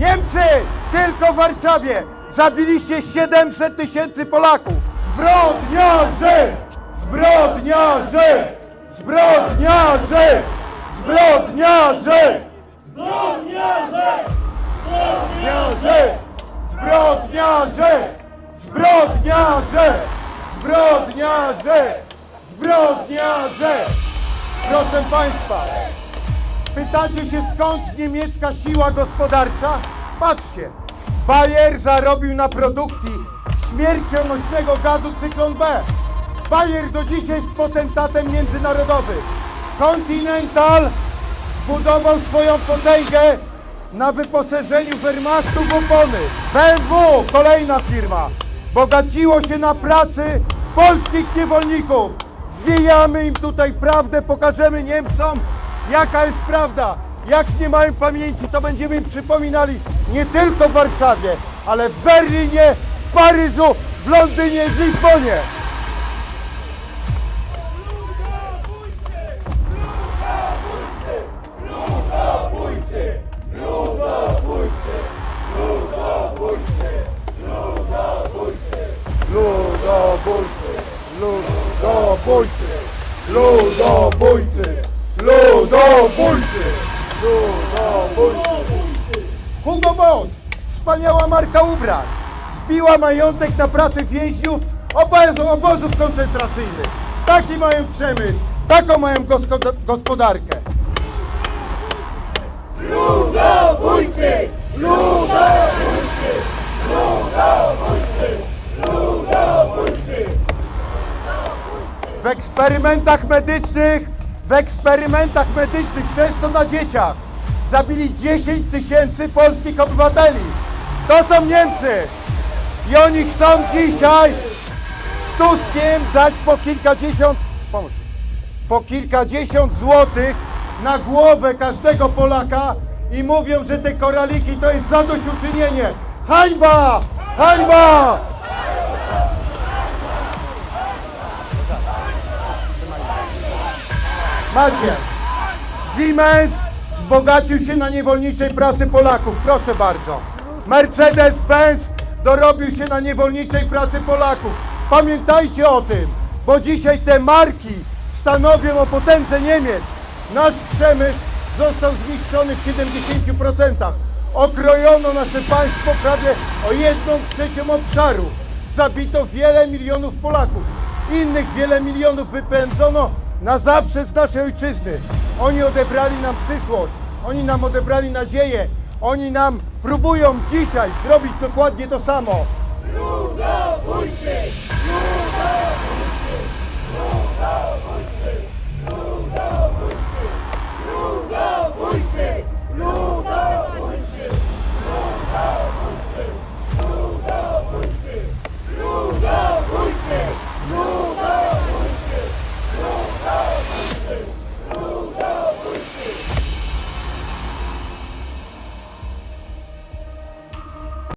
Niemcy! Tylko w Warszawie zabiliście 700 tysięcy Polaków! Zbrodniarze! Zbrodniarze! Zbrodniarze! Zbrodniarze! Zbrodniarze! Zbrodniarze! Zbrodniarze! Zbrodniarze! Zbrodniarze! Proszę Państwa, pytacie się skąd niemiecka siła gospodarcza? Patrzcie, Bayer zarobił na produkcji śmiercionośnego gazu cyklon B. Bayer do dzisiaj jest potentatem międzynarodowym. Continental zbudował swoją potęgę na wyposażeniu Wehrmachtu w opony. BMW, kolejna firma, bogaciło się na pracy polskich niewolników. Zwijamy im tutaj prawdę, pokażemy Niemcom, jaka jest prawda. Jak nie mają pamięci, to będziemy im przypominali nie tylko w Warszawie, ale w Berlinie, w Paryżu, w Londynie, w Lizbonie. Ludobójcy, ludobójcy, ludobójcy, ludobójcy, ludobójcy. Hugo Boss, wspaniała marka ubrań, zbiła majątek na pracę więźniów obozu, obozów koncentracyjnych. Taki mają przemysł, taką mają gospodarkę. Ludobójcy! Ludobójcy! Ludobójcy! Ludobójcy! W eksperymentach medycznych, w eksperymentach medycznych, często na dzieciach, zabili 10 tysięcy polskich obywateli. To są Niemcy. I oni chcą dzisiaj z Tuskiem dać po kilkadziesiąt, pomóż, po kilkadziesiąt złotych na głowę każdego Polaka i mówią, że te koraliki to jest zadośćuczynienie. Hańba! Hańba! Macie. Siemens wzbogacił się na niewolniczej pracy Polaków. Proszę bardzo. Mercedes-Benz dorobił się na niewolniczej pracy Polaków. Pamiętajcie o tym, bo dzisiaj te marki stanowią o potędze Niemiec. Nasz przemysł został zniszczony w 70%. Okrojono nasze państwo prawie o jedną trzecią obszaru. Zabito wiele milionów Polaków. Innych wiele milionów wypędzono na zawsze z naszej ojczyzny. Oni odebrali nam przyszłość, oni nam odebrali nadzieję, oni nam próbują dzisiaj zrobić dokładnie to samo.